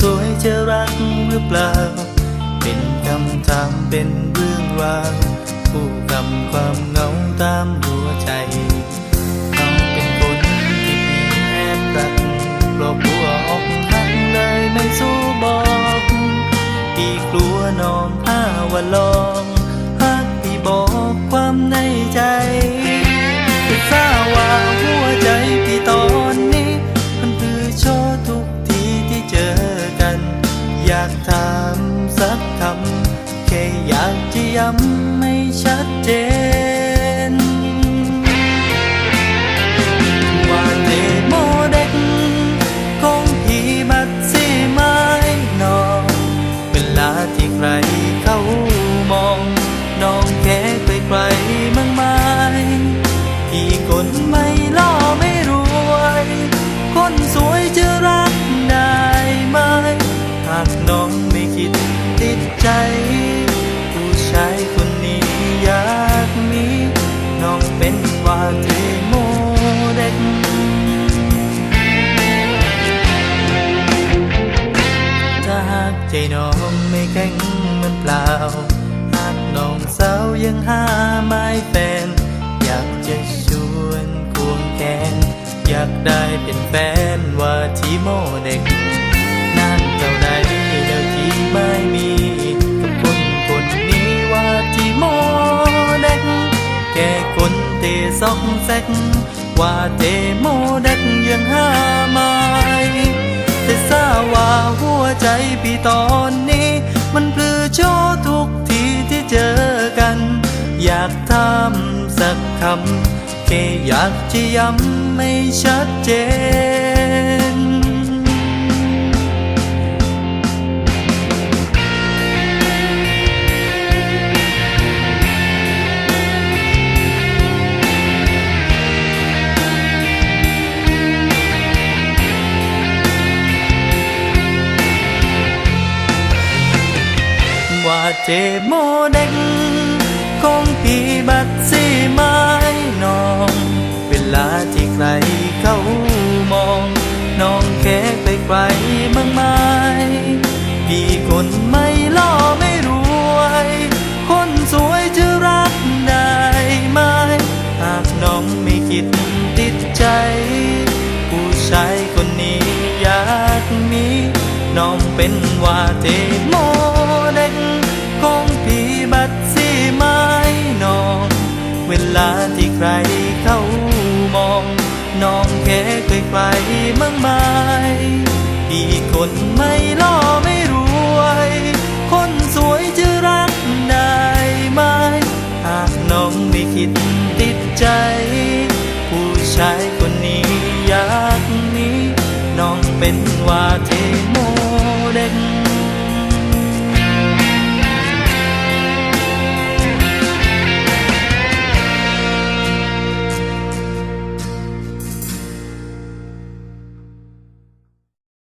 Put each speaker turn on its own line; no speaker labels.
สวยจะรักหรือเปล่า เป็นคำถามเป็นเรื่องราวผู้ ชัดเจน งหาไม้แฟน อยากจะชวนควงแขนอยากได้เป็นแฟนว่าที่โมเด็กนั่นเท่าใดเดียวที่ไม่มีกับคนคนนี้ว่าที่โมเด็กแก่คนเตะซอกแซกว่าเทโมเด็กยังห้าไม้แต่ทราบว่าหัวใจพี่ตอนนี้ คำแค่อยากจะย้ำไม่ชัดเจน ว่าเจโมเด็ก คงปีบัดสีไม้นอง เวลาที่ใครเขามองน้องแค่ไปไกลๆมั่งไม้พี่คนไม่ล่อไม่รวย คนสวยจะรักได้ไหมหากน้องไม่คิดติดใจ ผู้ชายคนนี้อยากมี น้องเป็นว่าเทโม เวลาที่ใครเข้ามองน้องแค่ไกลไกลมากมายอีคนไม่ล่อไม่รวย คนสวยจะรักได้ไหมหากน้องไม่คิดติดใจ ผู้ชายคนนี้อยากนี้ น้องเป็นวาเท